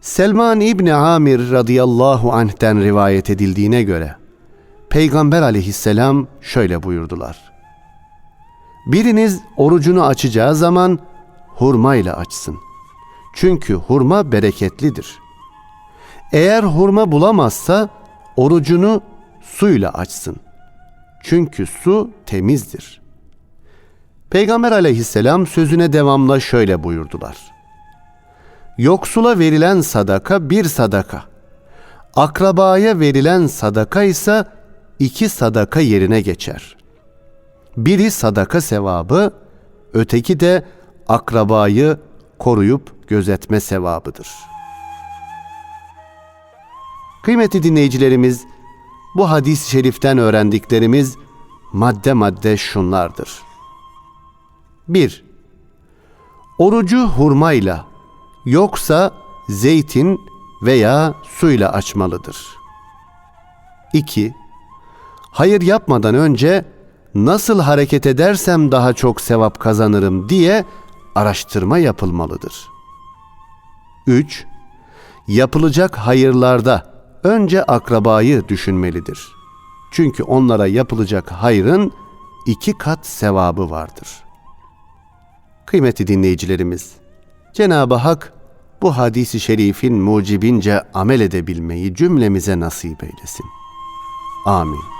Selman İbni Amir radıyallahu anh'ten rivayet edildiğine göre Peygamber aleyhisselam şöyle buyurdular. Biriniz orucunu açacağı zaman hurma ile açsın. Çünkü hurma bereketlidir. Eğer hurma bulamazsa orucunu suyla açsın. Çünkü su temizdir. Peygamber aleyhisselam sözüne devamla şöyle buyurdular. Yoksula verilen sadaka bir sadaka. Akrabaya verilen sadaka ise iki sadaka yerine geçer. Biri sadaka sevabı, öteki de akrabayı koruyup gözetme sevabıdır. Kıymetli dinleyicilerimiz, bu hadis-i şeriften öğrendiklerimiz madde madde şunlardır. 1. Orucu hurmayla yoksa zeytin veya suyla açmalıdır. 2. Hayır yapmadan önce nasıl hareket edersem daha çok sevap kazanırım diye araştırma yapılmalıdır. 3. Yapılacak hayırlarda önce akrabayı düşünmelidir. Çünkü onlara yapılacak hayrın iki kat sevabı vardır. Kıymetli dinleyicilerimiz, Cenab-ı Hak bu hadisi şerifin mucibince amel edebilmeyi cümlemize nasip eylesin. Amin.